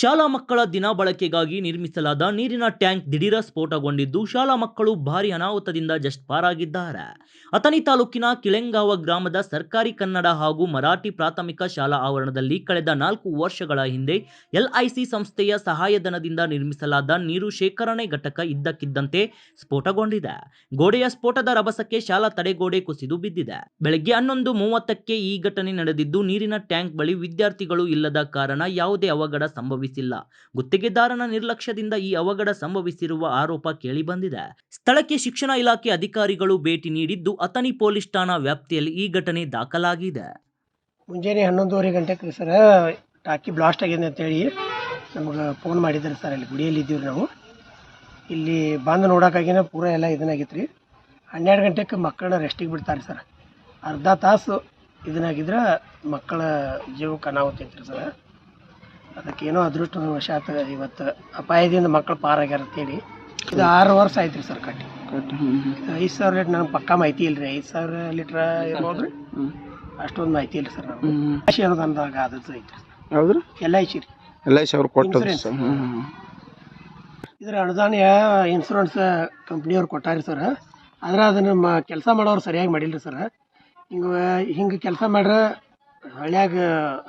ಶಾಲಾ ಮಕ್ಕಳ ದಿನ ಬಳಕೆಗಾಗಿ ನಿರ್ಮಿಸಲಾದ ನೀರಿನ ಟ್ಯಾಂಕ್ ದಿಢೀರ ಸ್ಫೋಟಗೊಂಡಿದ್ದು, ಶಾಲಾ ಮಕ್ಕಳು ಭಾರಿ ಅನಾಹುತದಿಂದ ಜಸ್ಟ್ ಪಾರಾಗಿದ್ದಾರೆ. ಅಥಣಿ ತಾಲೂಕಿನ ಕಿಳೆಂಗಾವ ಗ್ರಾಮದ ಸರ್ಕಾರಿ ಕನ್ನಡ ಹಾಗೂ ಮರಾಠಿ ಪ್ರಾಥಮಿಕ ಶಾಲಾ ಆವರಣದಲ್ಲಿ ಕಳೆದ ನಾಲ್ಕು ವರ್ಷಗಳ ಹಿಂದೆ ಎಲ್ಐಸಿ ಸಂಸ್ಥೆಯ ಸಹಾಯಧನದಿಂದ ನಿರ್ಮಿಸಲಾದ ನೀರು ಶೇಖರಣೆ ಘಟಕ ಇದ್ದಕ್ಕಿದ್ದಂತೆ ಸ್ಫೋಟಗೊಂಡಿದೆ. ಗೋಡೆಯ ಸ್ಫೋಟದ ರಭಸಕ್ಕೆ ಶಾಲಾ ತಡೆಗೋಡೆ ಕುಸಿದು ಬಿದ್ದಿದೆ. ಬೆಳಗ್ಗೆ ಹನ್ನೊಂದು ಮೂವತ್ತಕ್ಕೆ ಈ ಘಟನೆ ನಡೆದಿದ್ದು, ನೀರಿನ ಟ್ಯಾಂಕ್ ಬಳಿ ವಿದ್ಯಾರ್ಥಿಗಳು ಇಲ್ಲದ ಕಾರಣ ಯಾವುದೇ ಅವಘಡ ಸಂಭವಿಸಿಲ್ಲ. ಗುತ್ತಿಗೆದಾರನ ನಿರ್ಲಕ್ಷ್ಯದಿಂದ ಈ ಅವಘಡ ಸಂಭವಿಸಿರುವ ಆರೋಪ ಕೇಳಿಬಂದಿದೆ. ಸ್ಥಳಕ್ಕೆ ಶಿಕ್ಷಣ ಇಲಾಖೆ ಅಧಿಕಾರಿಗಳು ಭೇಟಿ ನೀಡಿದ್ದು, ಅಥಣಿ ಪೊಲೀಸ್ ಠಾಣಾ ವ್ಯಾಪ್ತಿಯಲ್ಲಿ ಈ ಘಟನೆ ದಾಖಲಾಗಿದೆ. ಮುಂಜಾನೆ ಹನ್ನೊಂದುವರೆ ಸರ್ ಸರ, ಟಾಕಿ ಬ್ಲಾಸ್ಟ್ ಆಗಿದೆ ಅಂತೇಳಿ ನಮಗೆ ಫೋನ್ ಮಾಡಿದ್ರು ಸರ್, ಅಲ್ಲಿ ಗುಡಿಯಲ್ಲಿ ಇದ್ದೀವಿ ನಾವು. ಇಲ್ಲಿ ಬಂದು ನೋಡೋಕ್ಕಾಗಿನ ಪೂರ ಎಲ್ಲ ಇದನ್ನಾಗಿತ್ತು ರೀ ಹನ್ನೆರಡು ಗಂಟೆಗೆ ಮಕ್ಕಳನ್ನ ರೆಸ್ಟಿಗೆ ಬಿಡ್ತಾರೆ ಸರ್. ಅರ್ಧ ತಾಸು ಇದನ್ನಾಗಿದ್ರೆ ಮಕ್ಕಳ ಜೀವಕ್ಕೆ ಅನಾಹುತ ಐತ್ರಿ ಸರ್. ಅದಕ್ಕೇನೋ ಅದೃಷ್ಟ ವಶಾತ್ ಇವತ್ತು ಅಪಾಯದಿಂದ ಮಕ್ಕಳು ಪಾರಾಗ್ಯಾರ ಅಂತೇಳಿ. ಇದು ಆರು ವರ್ಷ ಆಯ್ತು ರೀ ಸರ್ ಕಟ್ಟಿ. ಐದು ಸಾವಿರ ಲೀಟ್ರ್ ನನಗೆ ಪಕ್ಕಾ ಮಾಹಿತಿ ಇಲ್ಲ ರೀ ಐದು ಸಾವಿರ ಲೀಟ್ರ್ ಇರ್ಬೋದು ರೀ ಅಷ್ಟೊಂದು ಮಾಹಿತಿ ಇಲ್ಲ ಸರ್ ರಾಶಿ ಅನುದಾನದಾಗ ಆದದ್ದು ಹೌದು ಹೌದ್ರಿ? ಎಲ್ ಐ ಸಿ ರೀ ಎಲ್ ಐ ಸಿ ಅವ್ರು ಹ್ಞೂ ಇದ್ರ ಅನುದಾನ ಇನ್ಶೂರೆನ್ಸ್ ಕಂಪ್ನಿಯವ್ರು ಕೊಟ್ಟಾರಿ ಸರ್. ಆದ್ರೆ ಅದನ್ನು ಮ ಕೆಲಸ ಮಾಡೋರು ಸರಿಯಾಗಿ ಮಾಡಿಲ್ಲ ಸರ್. ಹಿಂಗೆ ಹಿಂಗೆ ಕೆಲಸ ಮಾಡ್ರೆ ಹಳ್ಳ್ಯಾಗ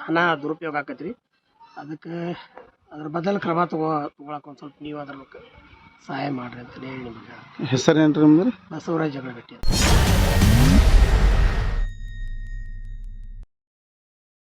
ಹಣ ದುರುಪಯೋಗ ಆಕತ್ರಿ. ಅದಕ್ಕೆ ಅದ್ರ ಬದಲು ಕ್ರಮ ತಗೋ ತೊಗೊಳಕ್ಕೆ ಒಂದು ಸ್ವಲ್ಪ ನೀವು ಅದ್ರ ಸಹಾಯ ಸಹಾಯ ಮಾಡಿರಿ ಹೇಳಿ ನಿಮಗೆ. ಹೆಸರು ರೀ ನಿಮ್ದು? ಬಸವರಾಜ್ ಜಗಳಗಟ್ಟಿ ಅಂತ.